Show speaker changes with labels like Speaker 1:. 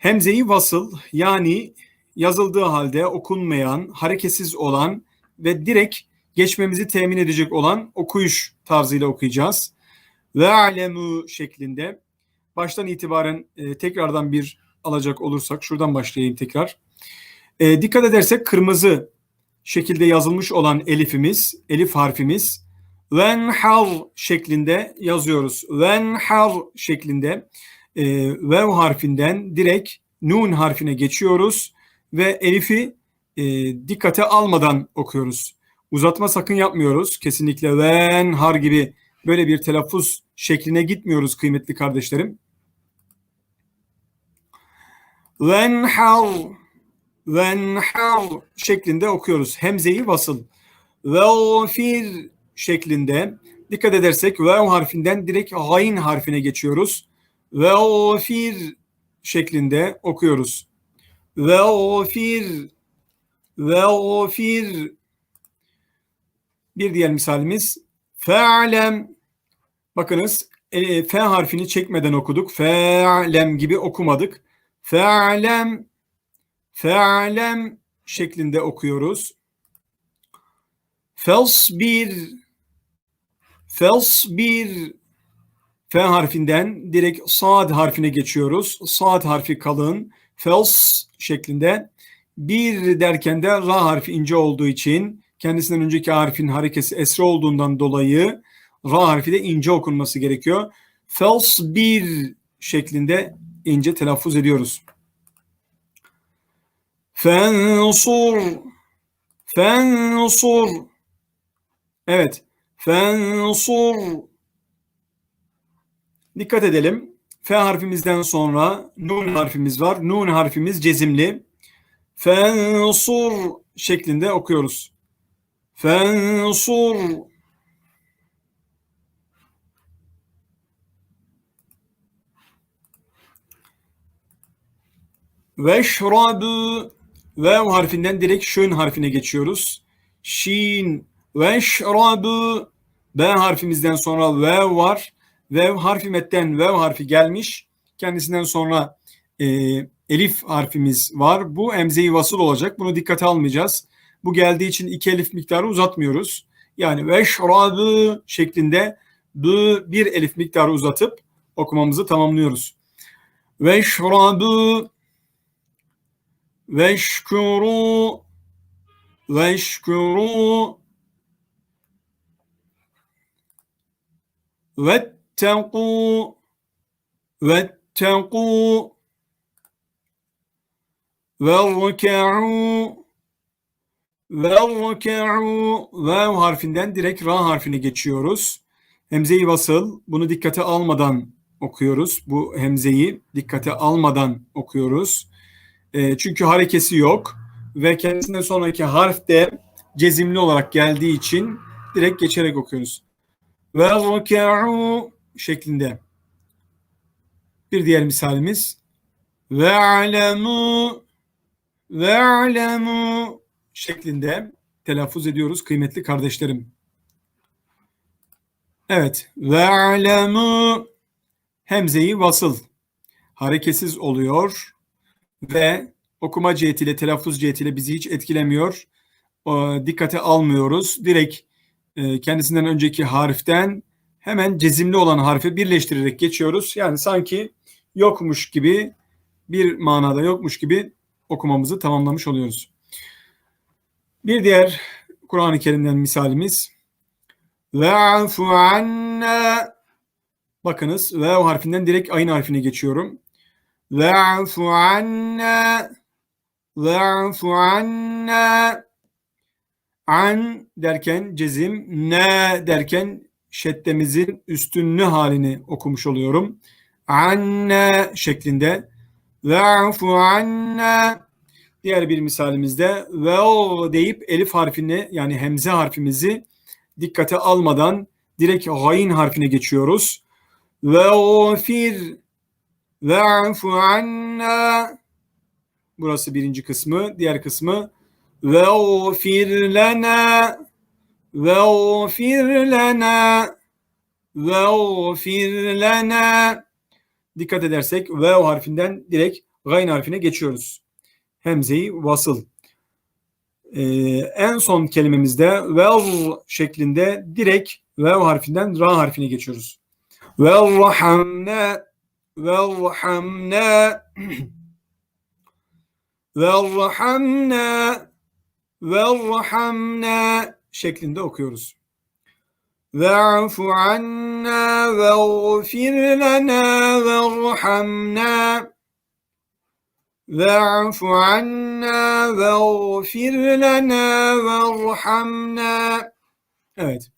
Speaker 1: Hemzeyi vasıl yani yazıldığı halde okunmayan, hareketsiz olan ve direkt geçmemizi temin edecek olan okuyuş tarzıyla okuyacağız. Ve alemu şeklinde baştan itibaren e, tekrardan bir alacak olursak şuradan başlayayım tekrar. E, dikkat edersek kırmızı şekilde yazılmış olan elifimiz, elif harfimiz venhar şeklinde yazıyoruz. Venhar şeklinde e, vev harfinden direkt nun harfine geçiyoruz ve elifi e, dikkate almadan okuyoruz. Uzatma sakın yapmıyoruz. Kesinlikle venhar gibi böyle bir telaffuz şekline gitmiyoruz kıymetli kardeşlerim. Venhar venhar şeklinde okuyoruz. Hemzeyi vasıl. Velfir şeklinde dikkat edersek vev harfinden direkt gayn harfine geçiyoruz. Velfir şeklinde okuyoruz. Velfir velfir bir diğer misalimiz fe'lem bakınız e, f harfini çekmeden okuduk. Fe'lem gibi okumadık. Fe'lem fe'lem şeklinde okuyoruz. Felsbir Felsbir F harfinden direkt sad harfine geçiyoruz. Sad harfi kalın. Fels şeklinde. Bir derken de ra harfi ince olduğu için kendisinden önceki harfin harekesi esre olduğundan dolayı ra harfi de ince okunması gerekiyor. Fels bir şeklinde ince telaffuz ediyoruz. Fensur Fensur Evet. Fensur Dikkat edelim. F harfimizden sonra nun harfimiz var. Nun harfimiz cezimli. Fensur şeklinde okuyoruz. Fensur Veşrabü Vev harfinden direkt şön harfine geçiyoruz. Şin Veşrabü B harfimizden sonra vev var. Vev harfi metten vev harfi gelmiş. Kendisinden sonra e, elif harfimiz var. Bu emzeyi vasıl olacak. Bunu dikkate almayacağız. Bu geldiği için iki elif miktarı uzatmıyoruz. Yani veşrabı şeklinde bir elif miktarı uzatıp okumamızı tamamlıyoruz. Veşrabı veşkuru veşkuru vettegu vettegu verka'u verka'u vev harfinden direkt ra harfine geçiyoruz. Hemzeyi vasıl bunu dikkate almadan okuyoruz. Bu hemzeyi dikkate almadan okuyoruz. E, çünkü harekesi yok ve kendisinden sonraki harf de cezimli olarak geldiği için direkt geçerek okuyoruz. Ve rükû şeklinde. Bir diğer misalimiz ve alemu ve alemu şeklinde telaffuz ediyoruz kıymetli kardeşlerim. Evet. Ve alemu hemzeyi vasıl hareketsiz oluyor ve okuma cihetiyle, telaffuz cihetiyle bizi hiç etkilemiyor. O, dikkate almıyoruz. Direkt e, kendisinden önceki harften hemen cezimli olan harfi birleştirerek geçiyoruz. Yani sanki yokmuş gibi bir manada yokmuş gibi okumamızı tamamlamış oluyoruz. Bir diğer Kur'an-ı Kerim'den misalimiz Ve'fu anna Bakınız ve harfinden direkt ayın harfine geçiyorum. Ve'fu anna Ve'fu anna An derken cezim, ne derken şeddemizin üstünlü halini okumuş oluyorum. Anne şeklinde. Ve'fu anna Diğer bir misalimizde ve deyip elif harfini yani hemze harfimizi dikkate almadan direkt gayn harfine geçiyoruz. Ve fir ve'fu anna Burası birinci kısmı. Diğer kısmı ve fir lena ve fir lena ve fir lena Dikkat edersek ve harfinden direkt gayn harfine geçiyoruz. Hemzeyi vasıl. Ee, en son kelimemizde vev şeklinde direkt vev harfinden ra harfine geçiyoruz. Verhamne verhamne verhamne verhamne şeklinde okuyoruz. Ve'fu anna veğfir lana verhamna ve'fu anna veğfir lana verhamna Evet.